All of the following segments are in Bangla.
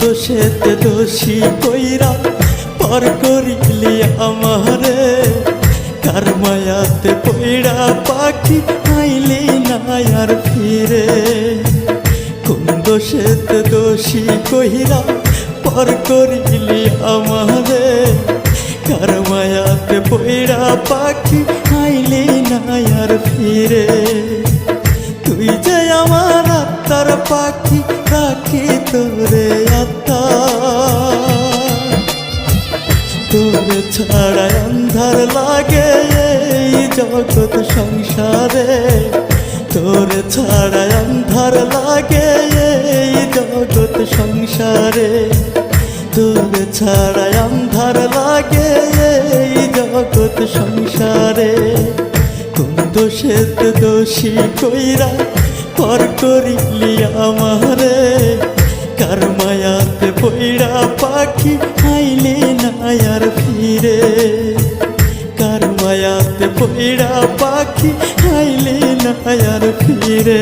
দোষেতে দোষী কইরা পর করিলি আমারে। কার মায়াতে পইড়া পাখি আইলি না আর ফিরে। কোন দোষেতে দোষী কইরা পর করিলি আমারে। কার মায়াতে পইড়া পাখি আইলি না আর ফিরে। তুই যে আমার আত্মার পাখি রাখি তোরে আত্মা তোরে ছাড়া অন্ধার লাগে এই জগৎ সংসারে। তোরে ছাড়া অন্ধার লাগে এই জগৎ সংসারে। তোরে ছাড়া অন্ধার লাগে এই জগৎ সংসারে। কোন দোষেতে দোষী কইরা পর করিলি আমারে, কার মায়াতে পইড়া পাখি খাইলে না আর ফিরে। কার মায়াতে পইড়া পাখি খাইলে না আর ফিরে।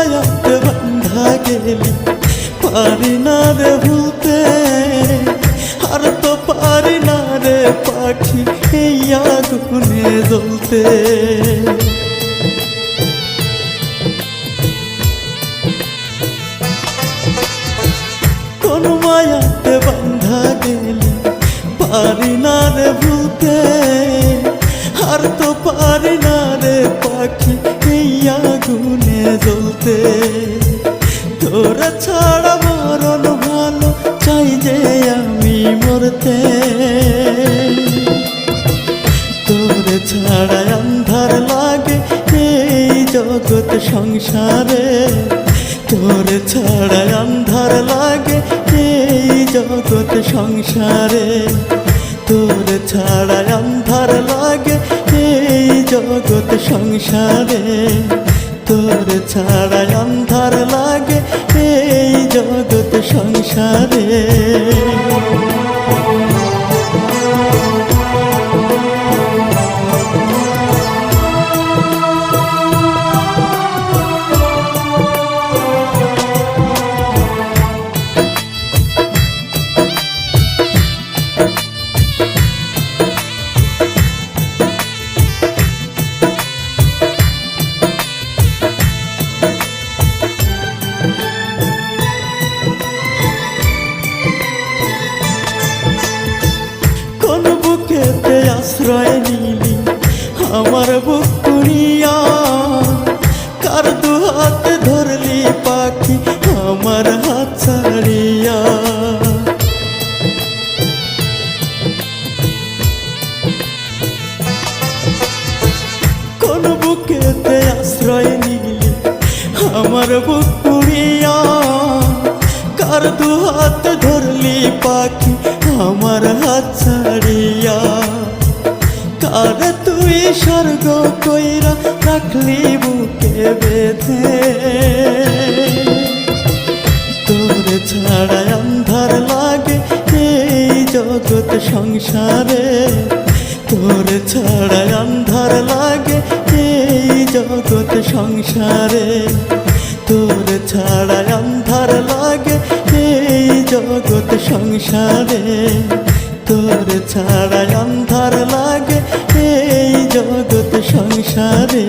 মায়াতে বান্ধা গেলি পারি না রে ভুলতে আর তো পারি না রে পাখি এই আগুনে জ্বলতে কোন মায়াতে বান্ধা গেলি পারি না রে ভুলতে আর তো পারি না রে পাখি এই জ্বলতে তোরা ছাড়া মরণ ভালো চাই যে আমি মরতে। তোরে ছাড়া অন্ধার লাগে এই জগৎ সংসারে। তোরে ছাড়া অন্ধার লাগে এই জগৎ সংসারে। তোরে ছাড়া অন্ধার লাগে এই জগৎ সংসারে। তোরে ছাড়া অন্ধার লাগে এই জগৎ সংসারে। কোন আশ্রয় নিলি আমার বুক পুড়িয়া, কার দু হাত ধরলি পাখি আমার হাত ছাড়িয়া? কার তুই স্বর্গ কইরা রাখলি বুকে বেঁধে? তোরে ছাড়া অন্ধার লাগে এই জগৎ সংসারে। সংসারে, তোর ছাড়া অন্ধার লাগে এই জগৎ সংসারে। তোর ছাড়া অন্ধার লাগে এই জগৎ সংসারে।